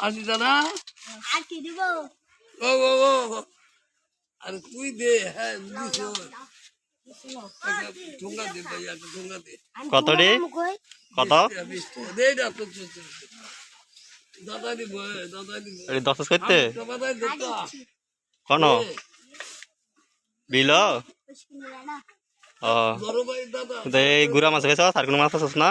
আসি না আর কি দিব? ও ও ও আরে তুই দে হ্যাঁ কত রে? কত? দশ করতে? কোন? বিল? ও। গুড়া মাছ গেছ আর কোনো মাছ আছে না?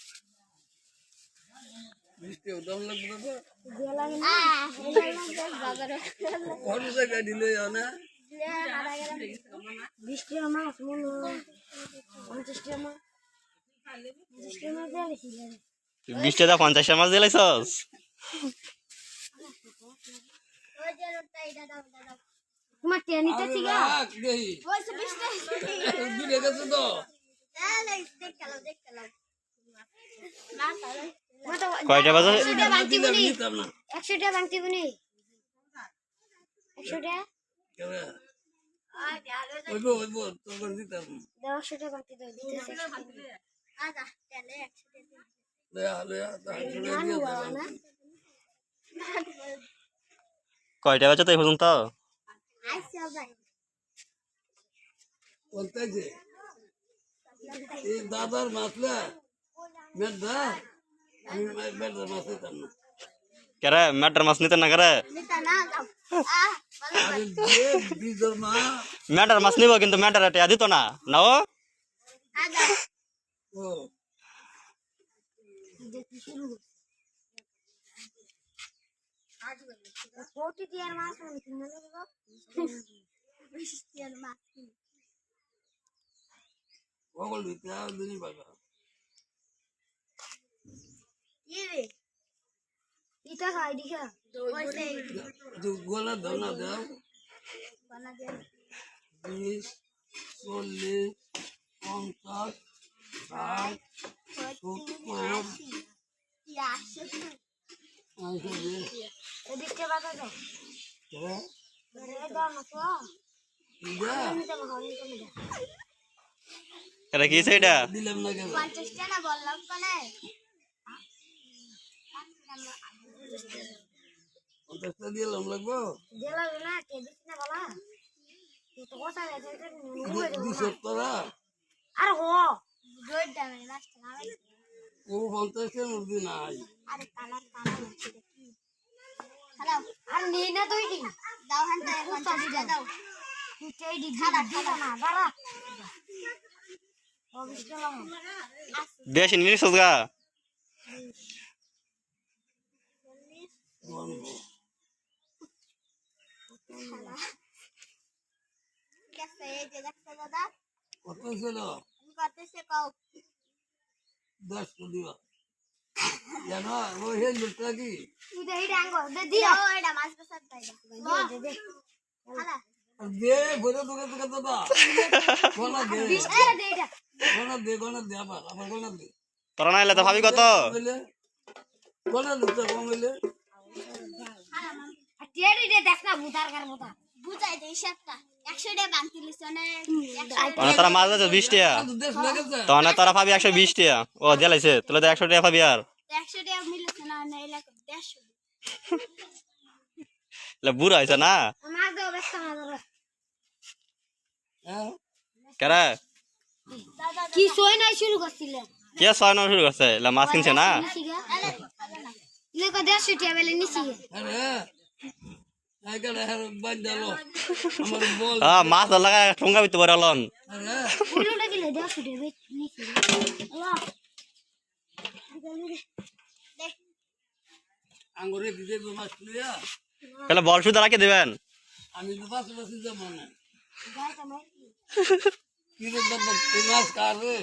চলো মিষ্টি তো গেলাম না বাজারে কোন জায়গায় দিলে না। বিশ টাকা মাছ পঞ্চাশ মাছ। পঞ্চাশ টাকা মাছ দিয়ে বেশি লাগে বিশ টাকা পঞ্চাশটা মাছ দিলেছ তোমার টেনিতে ঠিক আছে রাখ দেই ওইসব বিশ টাকা দূরে গেছে তো? কয়টা বাজে একশো টাকা ভাঙতি দিলাম বুনি একশো টাকা ভাঙতি বুনি একশো টাকা কেন? ওইব ওইব তোর দিতাম। দাও একশো টাকা ভাঙতি দাও দিতেছে লয়া লয়া তাহলে দিয়ে দিলাম কয়টা বাজে তো এই পর্যন্ত? দাদার মাছলা মেঘদা। আমি মেঘদার মাছ দিতাম না কেরে ম্যাটার মাছ নিতে না কেরে আরে যে বীজর মা ম্যাটার মাছ নিব কিন্তু ম্যাটার টেয়া দিত না নাও ও কোটি টিয়ার মাছ আমি কিনে নেব বিশ টিয়ার মাছ ওগল দিতে ইটা খাই দিখা। গোলা দাও না দাও। বিশ চল্লিশ পঞ্চাশ ষাট সত্তর। এদিকে দাও কেরা ধরে দাও এটা কি সেটা দিলাম না কেন? বললাম কোনে? পঞ্চাশটা দিলাম লাগবো? দিলাম না কে দিস না বলা তুই তো কথা গেছে দুশো টাকা আর হো। ও পঞ্চাশের মধ্যে নাই। আরে আর নি না তুই দি দাও টাকা দাও তুই তেই দি খালা খালা না দাঁড়া অবিষ্ট লাম বেশি কত ছিল আমি করতেছে কও দশটা দিবা জানো ও হে লোকটা কি এটা এটা দে দিও এটা বেসাত দে কত না বুতার কার বুতা বুতাই দে হিসাবটা 100 টাকা বাংতি লিছনে তোরা মাছ আছে বিশ টাকা। তখন তোরা পাবি একশো বিশ টাকা। ও দিলাইছে তাহলে তো একশো টাকা পাবি আর। 100 টাকা মিলেছে না না এলা 150 এলা বুড়া হয়েছে না? কেরে? কি সই নাই শুরু করছিলেন কে শুরু করছে? মাছ কিনছে না? লেকো দেড়শো টাকা বেলে নিছি আরে এখানে বান্ধালো আমার বল। মাছ লাগা ঠোঙ্গা বিতে পারে তাহলে বল শুধু রাখে দেবেন। আমি তো পাশে পাশে যাব না। কি রে বাবা তুই মাছ কার রে?